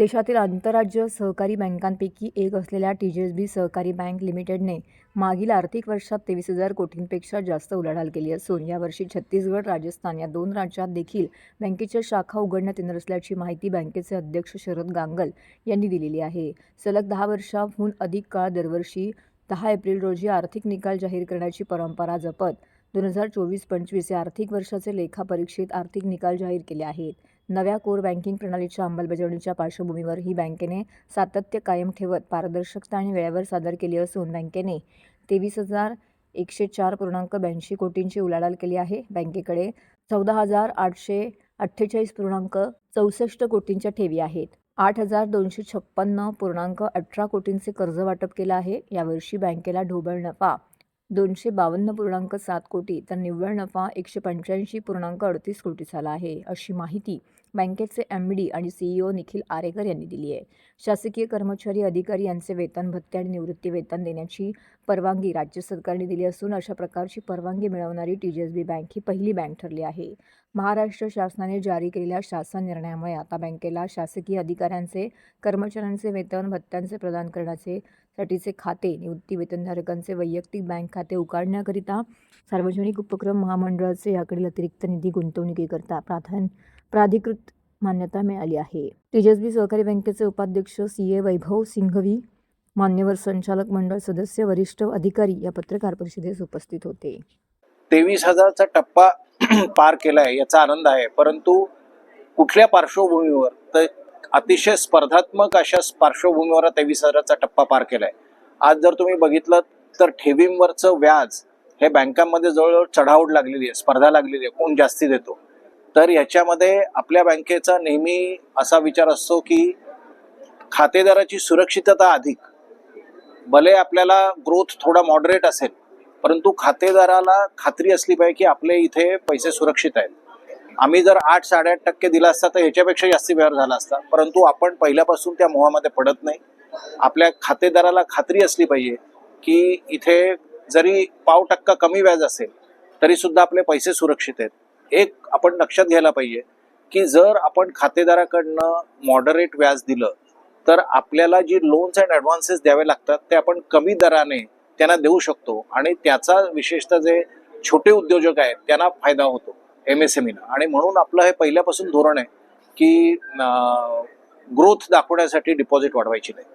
देशातील आंतरराज्य सहकारी बँकांपैकी एक असलेल्या टी जी एस बी सहकारी बँक लिमिटेडने मागील आर्थिक वर्षात तेवीस हजार कोटींपेक्षा जास्त उलाढाल केली असून यावर्षी छत्तीसगड राजस्थान या दोन राज्यात देखील बँकेच्या शाखा उघडण्यात येणार असल्याची माहिती बँकेचे अध्यक्ष शरद गांगल यांनी दिलेली आहे. सलग दहा वर्षांहून अधिक काळ दरवर्षी दहा एप्रिल रोजी आर्थिक निकाल जाहीर करण्याची परंपरा जपत दोन हजार चोवीस पंचवीस या आर्थिक वर्षाचे लेखापरीक्षेत आर्थिक निकाल जाहीर केले आहेत. नव्या कोर बँकिंग प्रणालीच्या अंमलबजावणीच्या पार्श्वभूमीवर ही बँकेने सातत्य कायम ठेवत पारदर्शकता आणि वेळेवर सादर केली असून बँकेने तेवीस हजार एकशे चार पूर्णांक ब्याऐंशी कोटींची उलाढाल केली आहे. बँकेकडे चौदा हजार आठशे अठ्ठेचाळीस पूर्णांक चौसष्ट कोटींच्या ठेवी आहेत. आठ हजार दोनशे छप्पन्न पूर्णांक अठरा कोटींचे कर्ज वाटप केलं आहे. यावर्षी बँकेला ढोबळ नफा दोनशे बावन्न पूर्णांक सात कोटी तर निव्वळ नफा एकशे पंच्याऐंशी पूर्णांक अडतीस कोटी झाला आहे अशी माहिती बँकेचे एम डी आणि सीईओ निखिल आरेकर यांनी दिली आहे. शासकीय कर्मचारी अधिकारी यांचे वेतन भत्ते आणि निवृत्ती वेतन देण्याची परवानगी राज्य सरकारने दिली असून अशा प्रकारची परवानगी मिळवणारी T G S B bank ही पहिली बँक ठरली आहे. महाराष्ट्र शासनाने जारी केलेल्या शासन निर्णयामुळे आता बँकेला शासकीय अधिकाऱ्यांचे कर्मचाऱ्यांचे वेतन भत्त्यांचे प्रदान करण्याचे साठीचे खाते निवृत्ती वेतनधारकांचे वैयक्तिक बँक खाते उघडण्याकरिता सार्वजनिक उपक्रम महामंडळाचे याकडील अतिरिक्त निधी गुंतवणुकीकरता प्राधान प्राधिकृत मान्यता मिळाली आहे. तेजस्वी सहकारी बँकेचे उपाध्यक्ष सी. ए. वैभव सिंघवी मान्यवर संचालक मंडळ सदस्य वरिष्ठ अधिकारी या पत्रकार परिषदेस उपस्थित होते. तेवीस हजारचा टप्पा पार केलाय याचा आनंद आहे परंतु कुठल्या पार्श्वभूमीवर? तर अतिशय स्पर्धात्मक अशा पार्श्वभूमीवर तेवीस हजाराचा टप्पा पार केलाय. आज जर तुम्ही बघितलं तर ठेवींवरचं व्याज हे बँकांमध्ये जवळजवळ चढाओढ लागलेली आहे स्पर्धा लागलेली आहे. कोण जास्ती देतो? तर याच्यामध्ये आपल्या बँकेचा नेहमी असा विचार असतो की खातेदाराची सुरक्षितता अधिक. भले आपल्याला ग्रोथ थोडा मॉडरेट असेल परंतु खातेदाराला खात्री असली पाहिजे की आपले इथे पैसे सुरक्षित आहेत. आम्ही जर आठ साडेआठ टक्के दिला असता तर ह्याच्यापेक्षा जास्त व्यवहार झाला असता. परंतु आपण पहिल्यापासून त्या मोहामध्ये पडत नाही. आपल्या खातेदाराला खात्री असली पाहिजे की इथे जरी पाव टक्का कमी व्याज असेल तरी सुद्धा आपले पैसे सुरक्षित आहेत. एक आपण लक्षात घ्यायला पाहिजे की जर आपण खातेदाराकडनं मॉडरेट व्याज दिलं तर आपल्याला जी लोन्स अँड ॲडव्हान्सेस द्यावे लागतात ते आपण कमी दराने त्यांना देऊ शकतो. आणि त्याचा विशेषतः जे छोटे उद्योजक आहेत त्यांना फायदा होतो एम एस एम ईना आणि म्हणून आपलं हे पहिल्यापासून धोरण आहे की ग्रोथ दाखवण्यासाठी डिपॉझिट वाढवायची नाही.